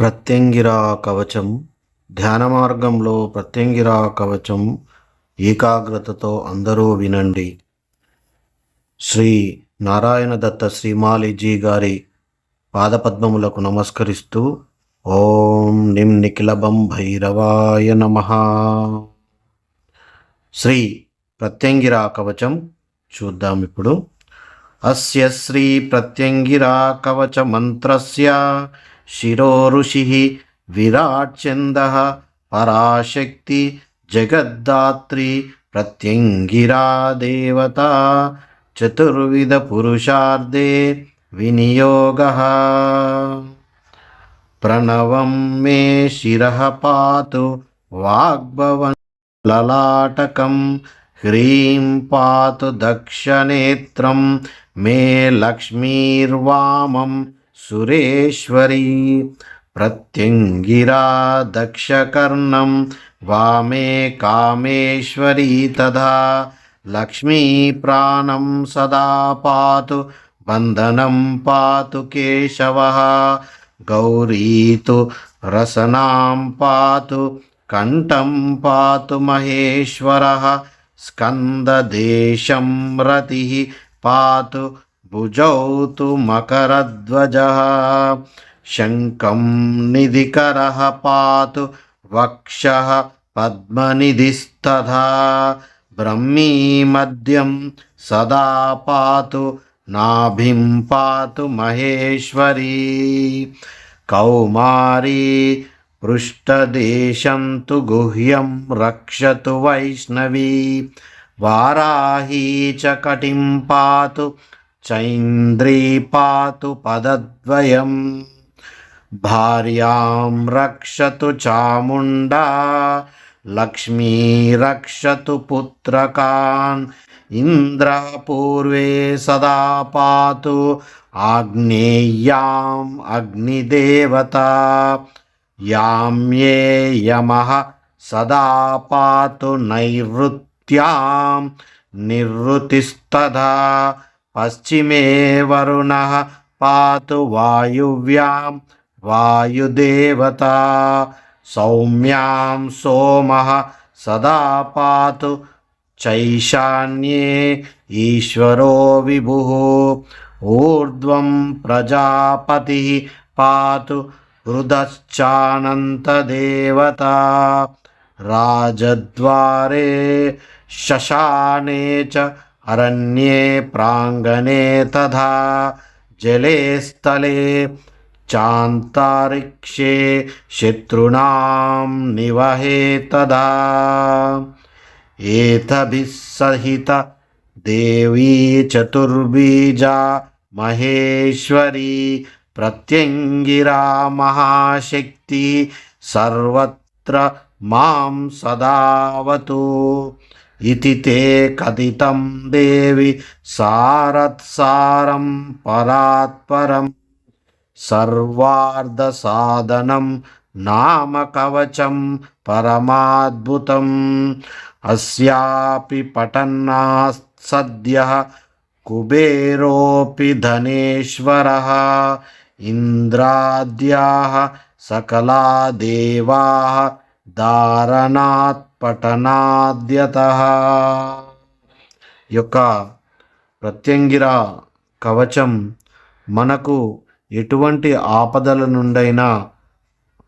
ప్రత్యంగిరా కవచం ధ్యాన మార్గంలో ప్రత్యంగిరా కవచం ఏకాగ్రతతో అందరూ వినండి. శ్రీ నారాయణ దత్త శ్రీమాలిజీ గారి పాదపద్మములకు నమస్కరిస్తూ ఓం నిం నిఖిలభం భైరవాయ నమ. శ్రీ ప్రత్యంగిరా కవచం చూద్దాం ఇప్పుడు. అస్య శ్రీ ప్రత్యంగిరా కవచ మంత్రస్య శిరో ఋషి విరాట్ పరాశక్తి జగద్దాత్రి ప్రత్యంగిరా దేవత చతుర్విధ పురుషార్థే వినియోగ ప్రణవం మే శిర పాతు వాగ్భవన్ లలాటకం హ్రీం పాతు దక్షనేత్రం మే లక్ష్మీర్వామం సురేశ్వరీ ప్రత్యంగిరా దక్షకర్ణం వామే కామేశ్వరీ తథా లక్ష్మీ ప్రాణం సదా పాతు బంధనం పాతు కేశవ గౌరీతు రసనాం పాతు కంఠం పాతు మహేశ్వర స్కందదేశం రతి పాతు భుజౌ తు మకరధ్వజ శంఖం నిధికర పాతు వక్ష పద్మనిధిస్తథా బ్రహ్మీ మద్యం సదా పాతు నాభిం పాతు మహేశ్వరీ. కౌమారీ పృష్ఠదేశం తు గుహ్యం రక్షతు వైష్ణవీ వారాహీ చ కటిం పాతు చైంద్రీ పాతు పదద్వయం. భార్యాం రక్షతు చాముండా లక్ష్మీ రక్షతు పుత్రకాన్. ఇంద్ర పూర్వే సదా పాతు ఆగ్నేయాం అగ్నిదేవత. యామ్యే యమః సదా పాతు నైరుత్యాం पश्चिमे वरुणः पातु वायुव्यां वायुदेवता। सौम्यां सोमः सदा पातु चैशान्ये ईश्वरो विभुः। ऊर्ध्वं प्रजापतिः पातु हृदश्चानन्तदेवता राजद्वारे शशाने च అరణ్యే ప్రాంగణే తథా జలే స్థలే చాంతరిక్షే శత్రుణాం నివహే తదా ఏతభిः సహిత దేవీ చతుర్బీజా మహేశ్వరీ ప్రత్యంగిరా మహాశక్తి సర్వత్ర మాం సదావతు. ఇతి తే కథితం దేవి సారత్సారం పరాత్పరం సర్వార్ధసాధనం నామ కవచం పరమాద్భుతం అస్యాపి పఠన్నాత్ సద్య కుబేరోపి ధనేశ్వర ఇంద్రాద్యా సకలా దేవా దారణాత్ పఠనాద్యత. యొక్క ప్రత్యంగిర కవచం మనకు ఎటువంటి ఆపదల నుండైనా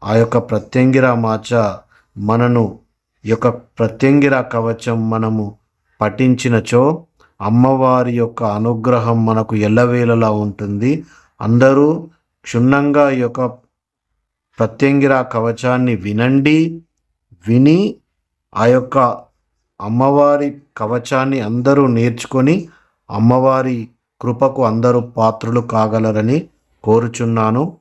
ఆ యొక్క ప్రత్యంగిర మాచ మనను ఈ యొక్క ప్రత్యంగిర కవచం మనము పఠించినచో అమ్మవారి యొక్క అనుగ్రహం మనకు ఎల్లవేళలా ఉంటుంది. అందరూ క్షుణ్ణంగా ఈ యొక్క ప్రత్యంగిర కవచాన్ని వినండి విని ఆ యొక్క అమ్మవారి కవచాన్ని అందరూ నేర్చుకొని అమ్మవారి కృపకు అందరూ పాత్రులు కాగలరని కోరుచున్నాను.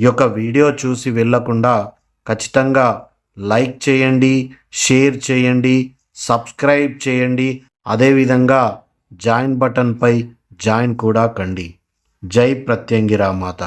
ఈ యొక్క వీడియో చూసి వెళ్ళకుండా ఖచ్చితంగా లైక్ చేయండి షేర్ చేయండి సబ్స్క్రైబ్ చేయండి. అదేవిధంగా జాయిన్ బటన్పై జాయిన్ కూడా కండి. జై ప్రత్యంగిరా మాత